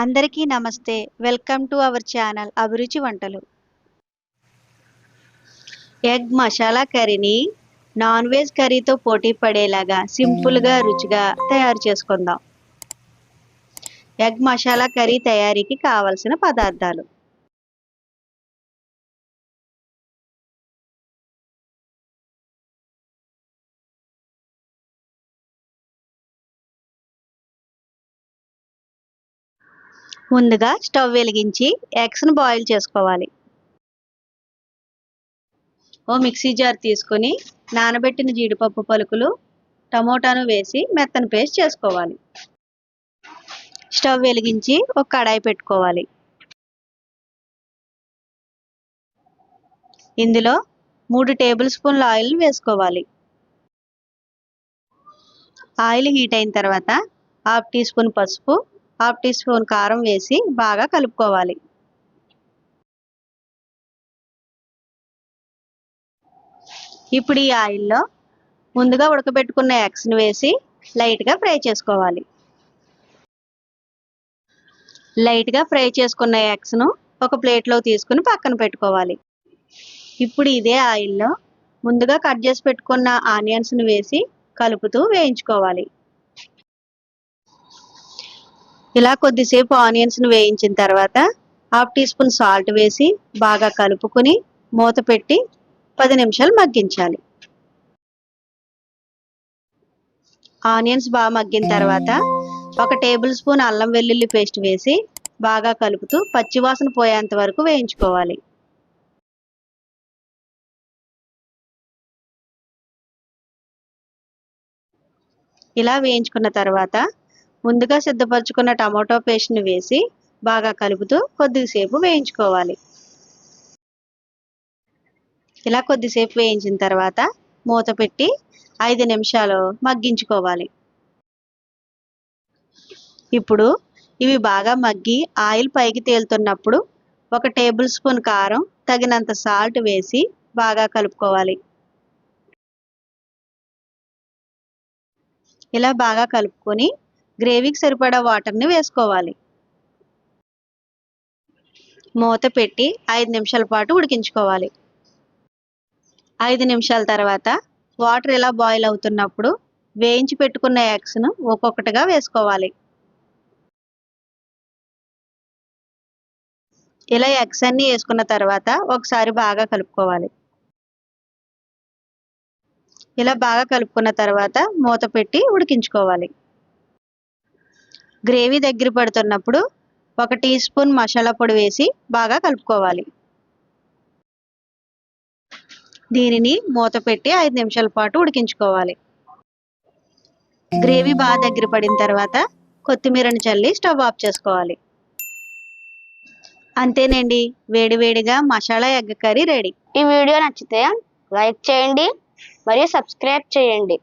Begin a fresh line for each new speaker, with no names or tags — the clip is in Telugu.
అందరికీ నమస్తే. వెల్కమ్ టు అవర్ ఛానల్ అభిరుచి వంటలు. ఎగ్ మసాలా కర్రీని నాన్ వెజ్ కర్రీతో పోటీ పడేలాగా సింపుల్గా రుచిగా తయారు చేసుకుందాం. ఎగ్ మసాలా కర్రీ తయారీకి కావలసిన పదార్థాలు. ముందుగా స్టవ్ వెలిగించి ఎగ్స్ను బాయిల్ చేసుకోవాలి. ఓ మిక్సీ జార్ తీసుకొని నానబెట్టిన జీడిపప్పు పలుకులు టమోటాను వేసి మెత్తని పేస్ట్ చేసుకోవాలి. స్టవ్ వెలిగించి ఒక కడాయి పెట్టుకోవాలి. ఇందులో మూడు టేబుల్ స్పూన్ల ఆయిల్ వేసుకోవాలి. ఆయిల్ హీట్ అయిన తర్వాత హాఫ్ టీ స్పూన్ పసుపు హాఫ్ టీ స్పూన్ కారం వేసి బాగా కలుపుకోవాలి. ఇప్పుడు ఈ ఆయిల్లో ముందుగా ఉడకబెట్టుకున్న ఎగ్స్ని వేసి లైట్గా ఫ్రై చేసుకోవాలి. లైట్గా ఫ్రై చేసుకున్న ఎగ్స్ను ఒక ప్లేట్లో తీసుకుని పక్కన పెట్టుకోవాలి. ఇప్పుడు ఇదే ఆయిల్లో ముందుగా కట్ చేసి పెట్టుకున్న ఆనియన్స్ను వేసి కలుపుతూ వేయించుకోవాలి. ఇలా కొద్దిసేపు ఆనియన్స్ను వేయించిన తర్వాత హాఫ్ టీ స్పూన్ సాల్ట్ వేసి బాగా కలుపుకొని మూత పెట్టి పది నిమిషాలు మగ్గించాలి. ఆనియన్స్ బాగా మగ్గిన తర్వాత ఒక టేబుల్ స్పూన్ అల్లం వెల్లుల్లి పేస్ట్ వేసి బాగా కలుపుతూ పచ్చివాసన పోయేంత వరకు వేయించుకోవాలి. ఇలా వేయించుకున్న తర్వాత ముందుగా సిద్ధపరచుకున్న టమాటో పేస్ట్ని వేసి బాగా కలుపుతూ కొద్దిసేపు వేయించుకోవాలి. ఇలా కొద్దిసేపు వేయించిన తర్వాత మూత పెట్టి ఐదు నిమిషాలు మగ్గించుకోవాలి. ఇప్పుడు ఇవి బాగా మగ్గి ఆయిల్ పైకి తేలుతున్నప్పుడు ఒక టేబుల్ స్పూన్ కారం తగినంత సాల్ట్ వేసి బాగా కలుపుకోవాలి. ఇలా బాగా కలుపుకొని గ్రేవీకి సరిపడా వాటర్ని వేసుకోవాలి. మూత పెట్టి ఐదు నిమిషాల పాటు ఉడికించుకోవాలి. ఐదు నిమిషాల తర్వాత వాటర్ ఇలా బాయిల్ అవుతున్నప్పుడు వేయించి పెట్టుకున్న ఎగ్స్ను ఒక్కొక్కటిగా వేసుకోవాలి. ఇలా ఎగ్స్ అన్ని వేసుకున్న తర్వాత ఒకసారి బాగా కలుపుకోవాలి. ఇలా బాగా కలుపుకున్న తర్వాత మూత పెట్టి ఉడికించుకోవాలి. గ్రేవీ దగ్గర పడుతున్నప్పుడు ఒక టీ స్పూన్ మసాలా పొడి వేసి బాగా కలుపుకోవాలి. దీనిని మూత పెట్టి ఐదు నిమిషాల పాటు ఉడికించుకోవాలి. గ్రేవీ బాగా దగ్గర పడిన తర్వాత కొత్తిమీరని చల్లి స్టవ్ ఆఫ్ చేసుకోవాలి. అంతేనండి వేడివేడిగా మసాలా ఎగ్ కర్రీ రెడీ.
ఈ వీడియో నచ్చితే లైక్ చేయండి మరియు సబ్స్క్రైబ్ చేయండి.